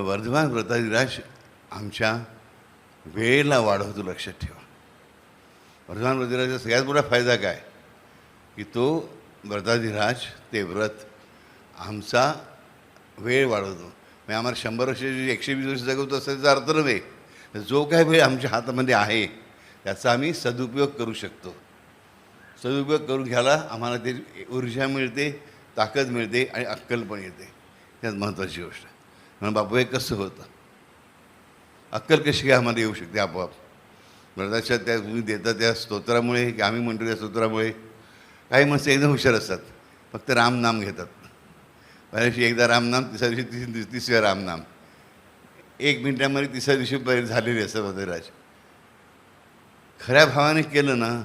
वर्धमान व्रताधिराज आमच्या वेळेला वाढवतो लक्षात ठेवा. वर्धमान व्रताधिराजाचा सगळ्यात मोठा फायदा काय? की तो व्रताधिराज ते व्रत आमचा वेळ वाढवतो. म्हणजे आम्हाला शंभर वर्षाची एकशे वीस वर्ष जगवतो असायचा अर्थ नव्हे. जो काय वेळ आमच्या हातामध्ये आहे त्याचा आम्ही सदुपयोग करू शकतो. सदुपयोग करून घ्यायला आम्हाला ते ऊर्जा मिळते ताकद मिळते आणि अक्कल पण येते. त्यात महत्त्वाची गोष्ट. आहे म्हणून बापू हे कसं होतं? अक्कल कशी काय आम्हाला येऊ शकते आपोआप? व्रताच्या त्या तुम्ही देता त्या स्तोत्रामुळे की आम्ही म्हणतो त्या स्तोत्रामुळे. काही माणसं एकदम हुशार असतात. फक्त रामनाम घेतात. पहिल्या दिवशी एकदा रामनाम तिसऱ्या दिवशी तिस तिसऱ्या रामनाम. एक मिनिटामध्ये तिसऱ्या दिवशी पहिले झालेले असतात वधराज खऱ्या भावाने केलं ना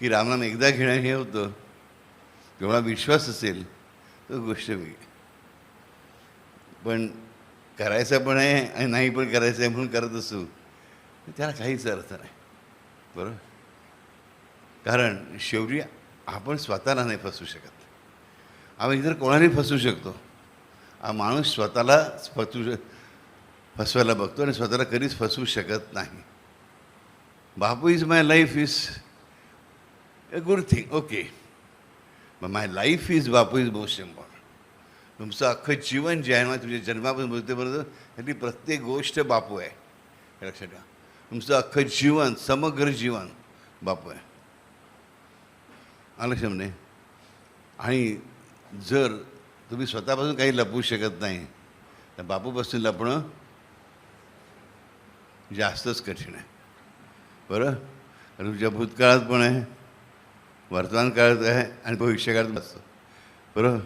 की रामनाम एकदा घेणं हे होतं. तेवढा विश्वास असेल तो गोष्ट वेगळी. पण करायचं पण आहे आणि नाही पण करायचं आहे म्हणून करत असू. त्याला काहीच अर्थ नाही. बरोबर? कारण शेवटी आपण स्वतःला नाही फसू शकत. आपण इतर कोणालाही फसू शकतो. हा माणूस स्वतःला फसू शक फसवायला बघतो आणि स्वतःला कधीच फसवू शकत नाही. Bapu is my life is a good thing okay my life is Bapu is most important तुमचं अख्खं जीवन जे आहे ना तुमच्या जन्मापासून मृत्यूपर्यंत त्यातली प्रत्येक गोष्ट बापू आहे. हे लक्षात ठेवा. तुमचं अख्खं जीवन समग्र जीवन बापू आहे. आलं क्षमने आणि जर तुम्ही स्वतःपासून काही लपवू शकत नाही तर बापूपासून लपणं जास्तच कठीण आहे. बरं? कारण तुमच्या भूतकाळात पण आहे वर्तमान काळात आहे आणि भविष्यकाळात असतं. बरं?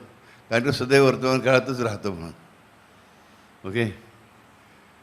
कारण तो सदैव वर्तमान काळातच राहतो म्हणून. ओके